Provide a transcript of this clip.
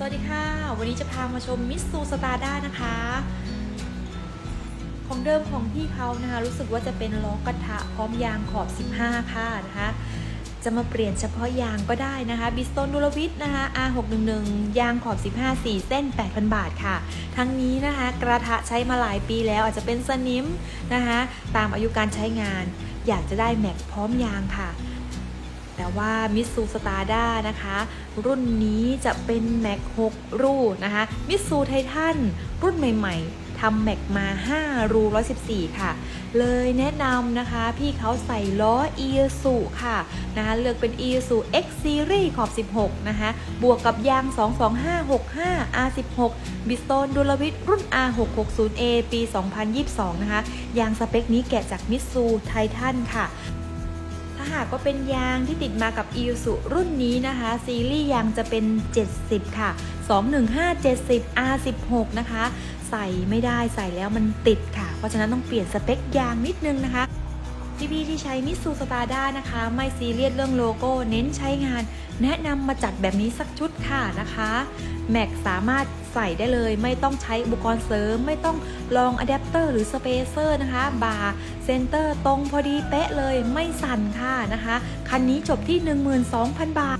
สวัสดีค่ะ วันนี้จะพามาชมมิสซูสตาร์ด้านะคะ ของเดิมของพี่เขานะคะ รู้สึกว่าจะเป็นล้อกระทะพร้อมยางขอบ 15 ค่ะนะคะ จะมาเปลี่ยนเฉพาะยางก็ได้นะคะบิสโตนดูลวิทนะคะ R611 ยางขอบ 15 4 เส้น 8,000 บาทค่ะ ทั้งนี้นะคะ กระทะใช้มาหลายปีแล้วอาจจะเป็นสนิมนะคะ ตามอายุการใช้งาน อยากจะได้แม็กพร้อมยางค่ะ แต่ว่ามิสูสตาร์ด้านะคะ รุ่นนี้จะเป็นแม็ก6รูนะคะมิสูไททันรุ่นใหม่ ๆทำแม็กมา 5 รู 114 ค่ะ เลยแนะนำนะคะ พี่เขาใส่ล้อ e s u ค่ะนะคะเลือกเป็น e s u X Series ขอบ 16 นะคะ บวกกับยาง 22565 R16 บิสโตนดูลวิทรุ่น R660A ปี 2022 นะคะ ยางสเปคนี้แกะจากมิสูไททันค่ะ หากว่าเป็นยางที่ติดมากับอีซูรุ่นนี้นะคะ ซีรีส์ยางจะเป็น 70 ค่ะ 21570 R16 นะคะ ใส่ไม่ได้ใส่แล้วมันติดค่ะ เพราะฉะนั้นต้องเปลี่ยนสเปคยางนิดนึงนะคะ พี่ๆที่ใช้มิสูสตาด้านะคะ ไม่ซีเรียสเรื่องโลโก้ เน้นใช้งาน แนะนำมาจัดแบบนี้สักชุดค่ะนะคะแม็กสามารถใส่ได้เลย ไม่ต้องใช้อุปกรณ์เสริม ไม่ต้องลองอะแดปเตอร์หรือสเปเซอร์นะคะบาร์เซนเตอร์ตรงพอดีเป๊ะเลยไม่สั่นค่ะนะคะ คันนี้จบที่ 12,000 บาท